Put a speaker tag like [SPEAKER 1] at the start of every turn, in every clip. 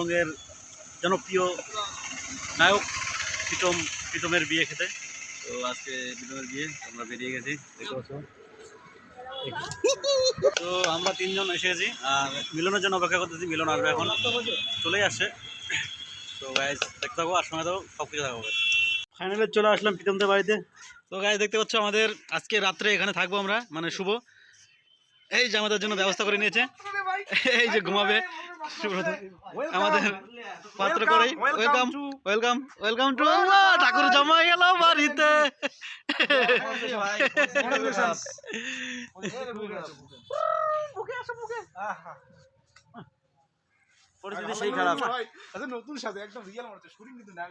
[SPEAKER 1] উত্তরবঙ্গের জনপ্রিয় নায়ক প্রীতম প্রীতমের বিয়ে খেতে। তো আজকে প্রীতমের বিয়ে আমরা বেরিয়ে গেছি দেখতে পাচ্ছ। তো আমরা তিনজন এসে গেছি আর মিলনের জন্য অপেক্ষা করতেছি মিলন আসবে এখন। চলেই আসছে। তো গাইজ দেখতে থাকব আর সঙ্গে তো সব কিছু থাকব ফাইনালে চলে আসলাম প্রীতমদের বাড়িতে। তো গাইজ দেখতে পাচ্ছ আমাদের আজকে রাত্রে এখানে থাকব আমরা মানে শুভ। এই যে আমাদের জন্য ব্যবস্থা করে নিয়েছে। এই যে ঘুমাবে। আমাদের পাত্র করে ওয়েলকাম ওয়েলকাম ওয়েলকাম টু ঠাকুর জমা গেল বাড়িতে। পরিস্থিতি সেই খারাপ।
[SPEAKER 2] আচ্ছা নতুন সাথে একদম রিয়েল মনে হচ্ছে। শুটিং কিন্তু না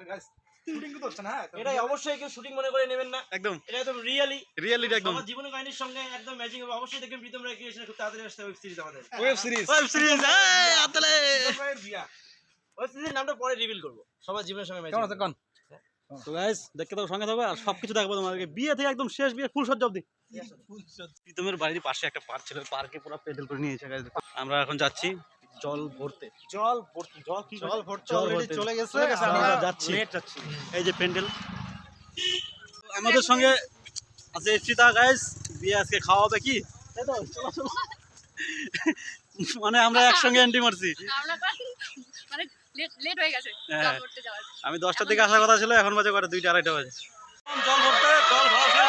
[SPEAKER 2] শুটিং কিন্তু হচ্ছে না হ্যাঁ?
[SPEAKER 3] এটাই অবশ্যই কেউ শুটিং মনে করে নেবেন না।
[SPEAKER 1] একদম।
[SPEAKER 3] এটা একদম রিয়েলি
[SPEAKER 1] রিয়েলিটি একদম।
[SPEAKER 3] আমার জীবনের কাহিনীর সঙ্গে একদম ম্যাচিং হবে। অবশ্যই দেখবেন প্রীতম রায় ক্রিয়েশন খুব তাড়াতাড়ি আসতে ওয়েব সিরিজ আমাদের।
[SPEAKER 2] ওয়েব সিরিজ
[SPEAKER 1] ওয়েব সিরিজ এই আতলে।
[SPEAKER 3] ওয়েব সিরিজের নামটা পরে রিভিল করব। সবার জীবনের সঙ্গে ম্যাচিং
[SPEAKER 2] কেমন কোন?
[SPEAKER 1] তো গাইস দেখতে থাকো সঙ্গে থাকো আর সবকিছু দেখাবো তোমাদেরকে। বিয়ে থেকে একদম শেষ বিয়ে ফুল সজ্জা অব্দি প্রীতমের বাড়ির পাশে একটা পার্ক ছিল পার্কে পুরো পেডেল করে নিয়েছে। আমরা এখন যাচ্ছি জল ভরতে।
[SPEAKER 3] জল ভর্তি জল কি
[SPEAKER 2] জল ভরতে
[SPEAKER 1] জল
[SPEAKER 2] চলে গেছে।
[SPEAKER 1] আমরা যাচ্ছি। এই যে প্যান্ডেল। আমাদের সঙ্গে আছে গাইস বিয়ে আজকে খাওয়া হবে কি। মানে আমরা একসঙ্গে এন্ট্রি মারছি।
[SPEAKER 4] মানে লেট হয়ে গেছে। জল ভরতে যাওয়ার।
[SPEAKER 1] আমি দশটার দিকে আসার কথা ছিল এখন বাজে করে দুইটা আড়াইটা বাজে। জল ভরতে জল ভরা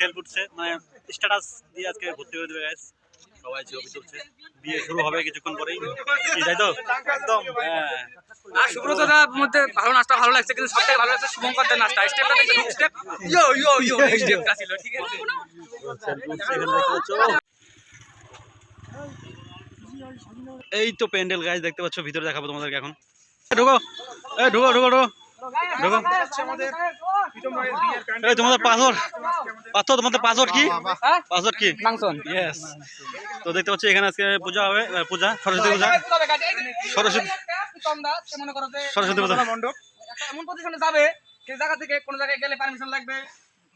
[SPEAKER 1] সেল উঠছে মানে স্ট্যাটাস দিয়ে আজকে ভর্তি করে দেবে গাইস সবাই ছবি তুলছে বিয়ে শুরু হবে কিছুক্ষণ পরেই। তাই তো? একদম। হ্যাঁ।
[SPEAKER 5] আর সুব্রতদার মধ্যে ভালো নাচটা ভালো লাগছে কিন্তু সবথেকে ভালো লাগছে শুভঙ্করদের নাচটা। স্টেপটা দেখতে হুক স্টেপ ইয়ো ইয়ো ইয়ো এই স্টেপটা ছিল ঠিক আছে?
[SPEAKER 1] এই তো প্যান্ডেল গাইস দেখতে পাচ্ছ ভিতরে দেখাবো তোমাদেরকে এখন। এ, ঢোকো। এই ঢোকো ঢোকো ঢোকো। ঢোকো।
[SPEAKER 2] আমাদের
[SPEAKER 1] এই তোমাদের পাসওয়ার্ড পাথর তোমাদের পাসওয়ার্ড কি?
[SPEAKER 5] হ্যাঁ?
[SPEAKER 1] পাসওয়ার্ড কি? তো দেখতে পাচ্ছি এখানে আজকে পূজা হবে পূজা সরস্বতী পূজা। সরস্বতী
[SPEAKER 5] মনে করো যে
[SPEAKER 1] সরস্বতী পূজা।
[SPEAKER 2] মণ্ডপ
[SPEAKER 5] এমন পজিশনে যাবে সেই জায়গা থেকে কোনো জায়গায় গেলে পারমিশন লাগবে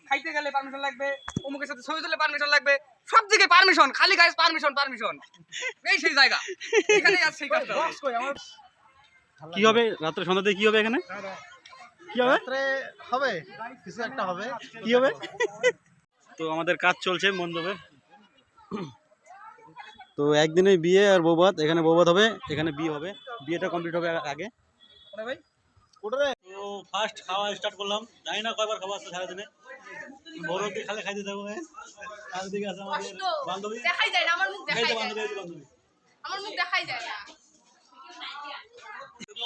[SPEAKER 5] খাইতে গেলে পারমিশন লাগবে অমুকের সাথে ছবি তুলে পারমিশন লাগবে সব দিকে পারমিশন খালি গাইস পারমিশন পারমিশন এই সেই জায়গা। এখানে আর সেই কাজটা
[SPEAKER 1] কি হবে? রাত্রে সন্ধ্যাতে কি হবে এখানে? কি হবে?
[SPEAKER 2] হবে কিছু একটা হবে।
[SPEAKER 1] কি হবে? তো আমাদের কাজ চলছে মণ্ডপে। তো একদিনে বিয়ে আর বৌবাদ এখানে বৌবাদ হবে এখানে বিয়ে হবে। বিয়েটা কমপ্লিট হবে আগে।
[SPEAKER 5] ভাই
[SPEAKER 1] তো ফার্স্ট খাওয়া স্টার্ট করলাম। জানি না কয়বার খাওয়া আসছে সারাদিনে। বড় অব্দি খালে খাইতে থাকব। আর দিকে আছে আমাদের বান্ধবী।
[SPEAKER 4] দেখাই যায় না আমার মুখ দেখাই যায়।
[SPEAKER 1] বান্ধবী
[SPEAKER 4] না।
[SPEAKER 1] এই তো বান্ধবী।
[SPEAKER 4] আমার মুখ দেখাই যায় না।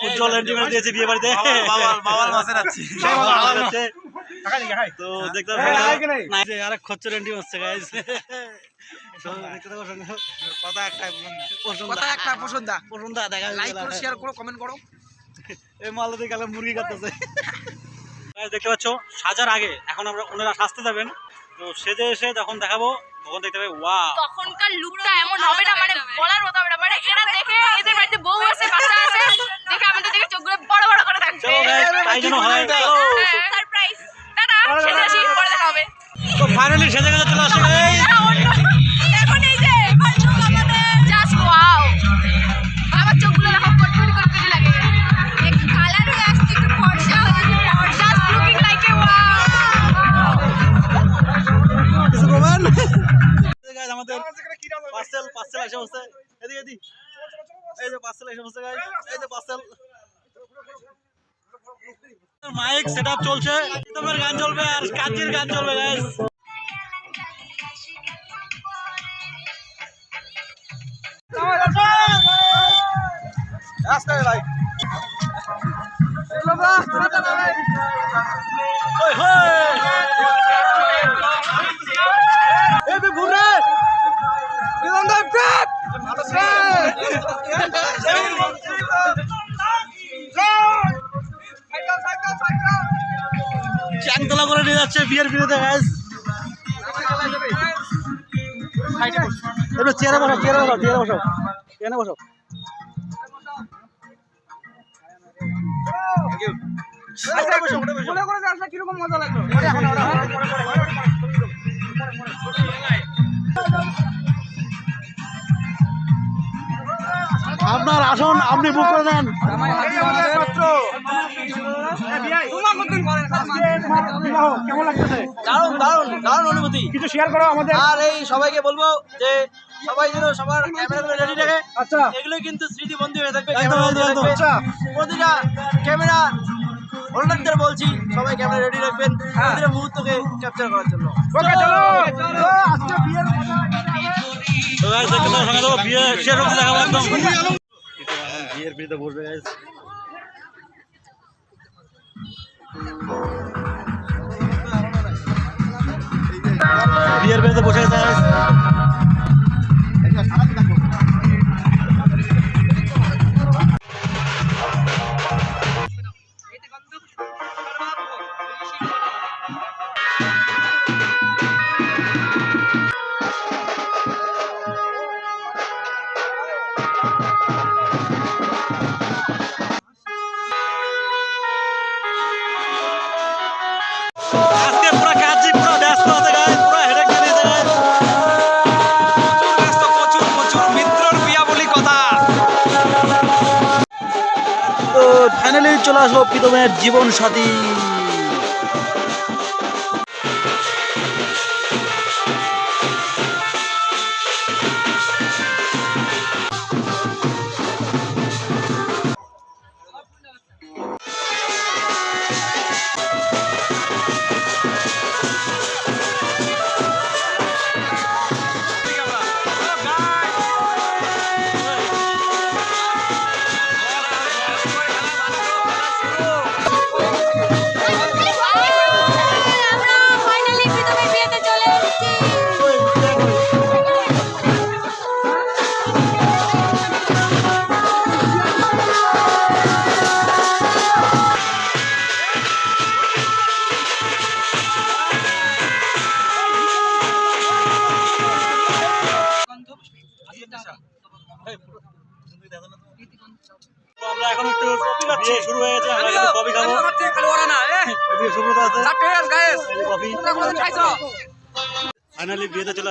[SPEAKER 1] উজ্জ্বল দিয়েছে বিয়ে বাড়িতে
[SPEAKER 2] বাবার মাসে যাচ্ছি
[SPEAKER 1] তো দেখতে আরেক খচ্চর এন্ট্রি হচ্ছে গাইস দেখতে
[SPEAKER 2] কথা একটাই
[SPEAKER 1] পছন্দ।
[SPEAKER 5] কথা একটা পছন্দ।
[SPEAKER 1] পছন্দ দেখা
[SPEAKER 5] লাইক করো শেয়ার করো কমেন্ট করো।
[SPEAKER 1] এই মালদা গেলে মুরগি কাটতেছে। দেখতে পাচ্ছ? সাজার আগে এখন আমরা ওনারা সাজতে যাবেন। তো সেজে এসে যখন দেখাবো। তখন দেখতে পাবে ওয়া
[SPEAKER 4] তখনকার লুকটা এমন হবে না মানে বলার মতো হবে না। মানে এরা দেখে এদের বাড়িতে বউ আছে বাচ্চা আছে দেখে আমাদের দেখে চোখগুলো বড় বড় করে থাকবে
[SPEAKER 1] চলো guys, তাই যেন হয়।
[SPEAKER 4] সারপ্রাইজ টাটা সেটা আসি পরে দেখা হবে।
[SPEAKER 1] তো ফাইনালি সেজে গেছে চলে আসে। মাইক সেট চলছে। তোমার গান চলবে আর কাচির গান চলবে গাইস ওই হই চ্যাংতলা করে নিয়ে যাচ্ছে বিয়ের বিরুদ্ধে গাইস এবার চেয়ারে বসো চেয়ারে বসো চেয়ারে বসো। এখানে বসো। আপনার আসন আপনি বুক করে নেন কেমন লাগতেছে?
[SPEAKER 3] দারুণ দারুণ দারুণ অনুভূতি।
[SPEAKER 1] কিছু শেয়ার করো আমাদের।
[SPEAKER 3] আর এই সবাইকে বলব যে সবাই যেন সবার ক্যামেরাগুলো রেডি রাখে
[SPEAKER 1] আচ্ছা।
[SPEAKER 3] এগুলো কিন্তু স্মৃতিবন্দী হয়ে থাকবে।
[SPEAKER 1] আচ্ছা।
[SPEAKER 3] প্রতিটা ক্যামেরা ভলেন্টিয়ার বলছি সবাই ক্যামেরা রেডি রাখবেন প্রতিটা মুহূর্তকে ক্যাপচার করার জন্য। ওকে চলো।
[SPEAKER 1] আজকে বিয়ের তো গাইস দেখতে সঙ্গে থাকো বিয়ে শেয়ার করতে দেখাবো একদম। বিয়ের বিয়েতে বসবে গাইস বিয়ের বিয়েতে বসে গেছে ফাইনালি চলে আসব প্রীতমের জীবন সাথী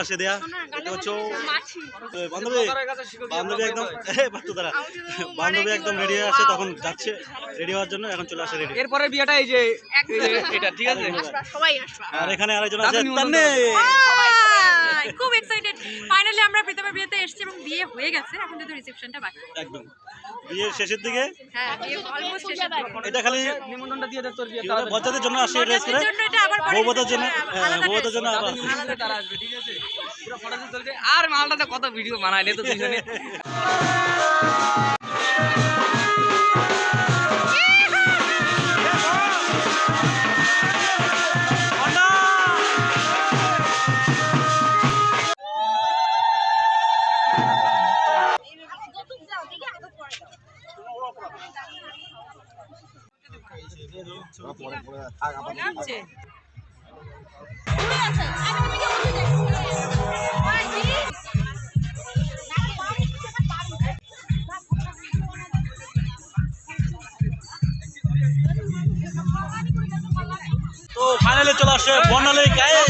[SPEAKER 1] আসে দেয়া। তো বান্ধবী বান্ধবী একদম বাট্টু বান্ধবী একদম রেডি হয়ে আসছে তখন যাচ্ছে। রেডি হওয়ার জন্য এখন চলে আসে রেডি
[SPEAKER 5] এরপরে বিয়েটা এই যে এটা ঠিক আছে?
[SPEAKER 4] সবাই আসবা।
[SPEAKER 1] আর এখানে আরেকজন আছে তান্নে।
[SPEAKER 4] খুব এক্সাইটেড ফাইনালি আমরা প্রীতমের বিয়েতে এসেছি এবং বিয়ে হয়ে গেছে। এখন শুধু রিসেপশনটা বাকি।
[SPEAKER 1] একদম। বিয়ের শেষের দিকে?
[SPEAKER 4] হ্যাঁ বিয়ে অলমোস্ট শেষ
[SPEAKER 1] এটা খালি
[SPEAKER 5] নিমন্ত্রণটা দিয়ে দে তোর বিয়ে
[SPEAKER 1] জন্য আসে ড্রেস
[SPEAKER 4] জন্য পরে
[SPEAKER 1] বৌভাতের জন্য হ্যাঁ,
[SPEAKER 4] আলাদা
[SPEAKER 5] তারা আসবে ঠিক আছে? পুরো আর মালটাতে কত ভিডিও বানাইলে তো দুজনে?
[SPEAKER 1] তো ফাইনালে চলে আসে বর্ণালী গায়ে।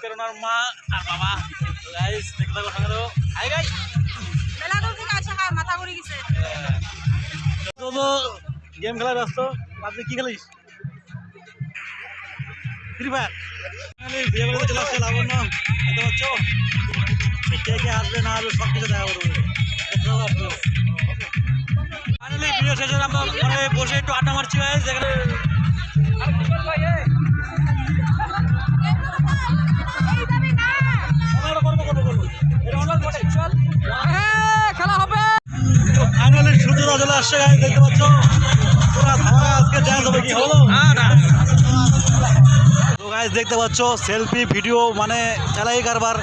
[SPEAKER 1] প্রেরণার মা আর বাবা। গাইস দেখতে থাকো সঙ্গে থাকো। হাই গাইস তো তো গেম খেলার ব্যস্ত। আপনি কি খেলিস? ফ্রি ফায়ার বিয়ে বাড়িতে চলে আসছে লাবণ্য। দেখতে পাচ্ছ? কে কে আসবে না আসবে সব কিছু দেখা করব ফাইনালি ভিডিও শেষে আমরা বসে একটু আড্ডা মারছি গাইস এখানে ফাইনালি সূর্যটা চলে আসছে গাইস দেখতে পাচ্ছ পুরা ধামাকা আজকে ড্যান্স হবে কি হলো তো গাইস দেখতে পাচ্ছ সেলফি ভিডিও মানে চালাই কারবার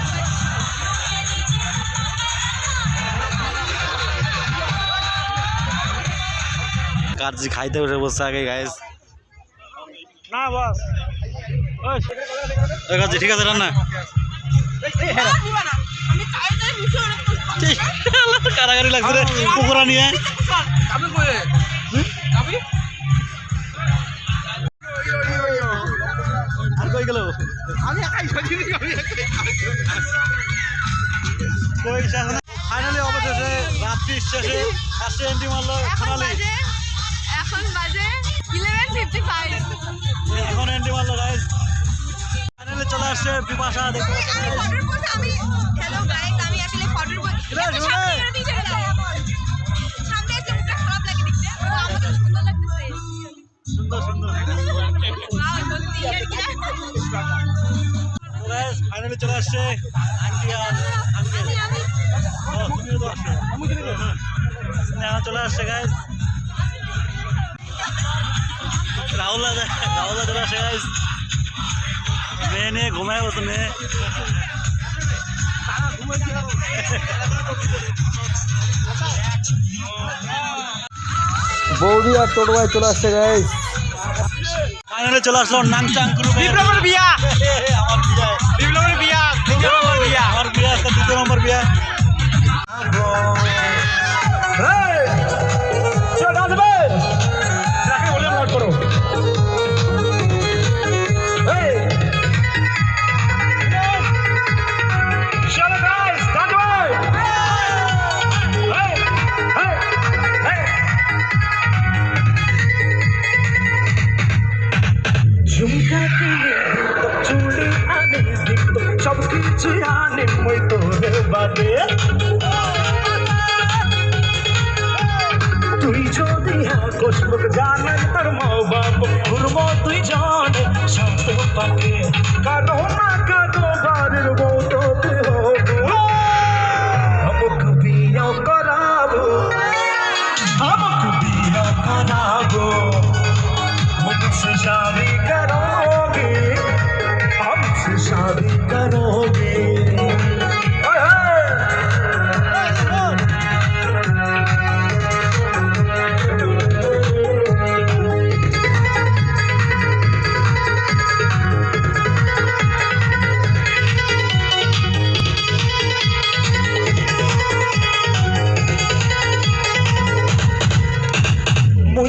[SPEAKER 1] কাজী খাইতে উঠে বসছে আগে গাইস না বস ঠিক আছে রান্না কারাগারি লাগছে রে। কুকুরা নিয়ে
[SPEAKER 5] আমি
[SPEAKER 1] আর কই গেল?
[SPEAKER 5] আমি একাই সজি
[SPEAKER 1] ফাইনালি অবশেষে রাত্রি শেষে ফার্স্ট এন্ট্রি মারলো
[SPEAKER 4] এখন
[SPEAKER 1] সোনালি।
[SPEAKER 4] বাজে এখন বাজে ইলেভেন ফিফটি ফাইভ
[SPEAKER 1] এখন এন্ট্রি মারলো গাইস ফাইনালি চলে আসছে বিপাশা দেখতে
[SPEAKER 4] আমি হ্যালো গাইস আমি আসলে ফটোর সুন্দর
[SPEAKER 1] সুন্দর ফাইনালি চলে আসছে আন্টি আর আঙ্কেল তুমিও তো আসছো। স্নেহা চলে আসছে গাইস রাহুল রাহুল চলে আসছে গাইস মেয়ে নিয়ে ঘুমায় বসে মেয়ে
[SPEAKER 3] বৌদি আর টোটো ভাই চলে আসছে গাইস
[SPEAKER 1] ফাইনালি চলে আসলো নাংচাং গ্রুপে
[SPEAKER 5] বিপ্লবের বিয়া।
[SPEAKER 1] আমার বিয়ে।
[SPEAKER 5] বিপ্লবের বিয়া নম্বর বিয়া।
[SPEAKER 1] আমার বিয়ে দ্বিতীয় নম্বর বিয়ে।
[SPEAKER 6] যদি আকস মুখ জানে তোর মা বাপ ঘুরবো তুই জানে সব পাকে। কারও না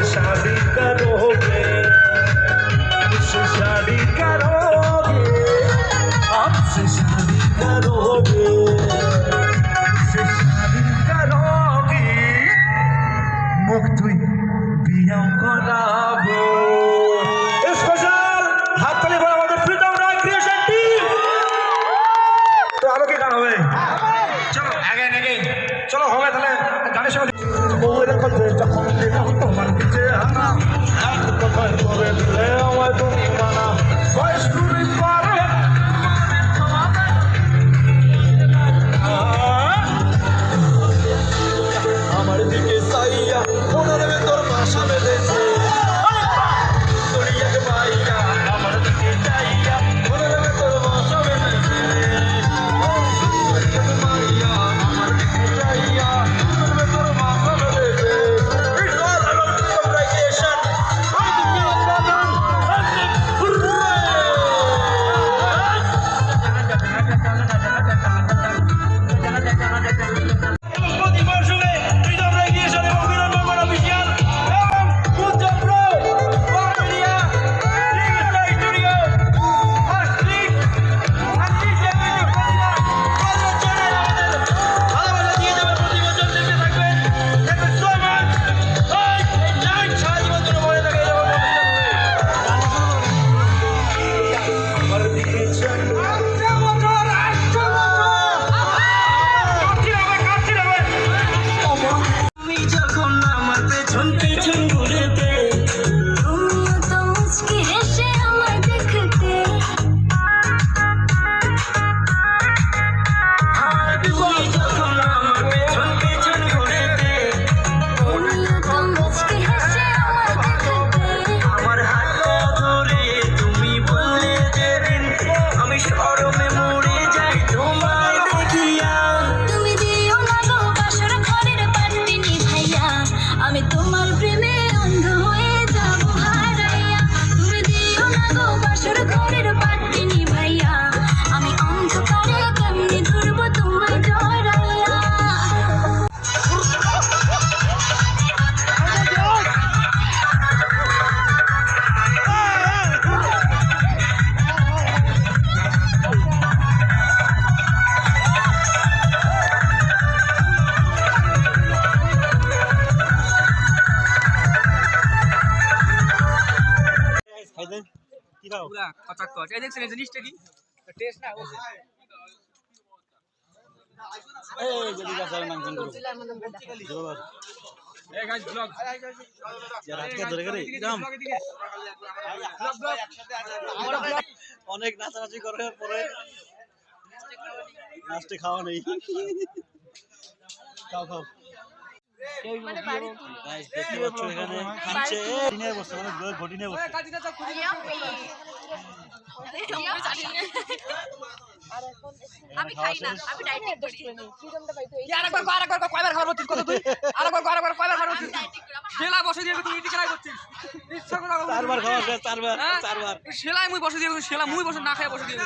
[SPEAKER 6] शादी करोगे हमसे शादी करोगे
[SPEAKER 5] দেখছেন এই জিনিসটা কি? টেস্ট না ও
[SPEAKER 1] এই যদি গাছের নাম করো জোরবার
[SPEAKER 5] এই গাইস ব্লগ
[SPEAKER 1] যার হাতকে ধরে করে রাম
[SPEAKER 5] ব্লগ ব্লগ
[SPEAKER 1] অনেক নাচানাচি করার পরে লাস্টে খাওয়া নেই। খাও খাও।
[SPEAKER 4] মানে
[SPEAKER 1] এখানে খাচ্ছে। ঘটি নিয়ে বসছে মানে ঘটি নিয়ে বসছে।
[SPEAKER 4] আমি খাই না আমি ডাইটিং করি
[SPEAKER 5] কি আরেকবার কর, আরেকবার কর, কয়বার খাবার করছিস কত তুই আরেকবার আরেকবার কয়বার খাবার
[SPEAKER 4] আমি
[SPEAKER 5] করছিস
[SPEAKER 4] ডাইটিং করি আমার
[SPEAKER 5] সেলা বসে দিয়ে তুই করছিস ইচ্ছা করে
[SPEAKER 1] চারবার খাওয়া চারবার
[SPEAKER 5] হ্যাঁ?
[SPEAKER 1] চারবার
[SPEAKER 5] সেলাই মুই বসে দিয়ে সেলা মুই বসে না খাই বসে দিয়ে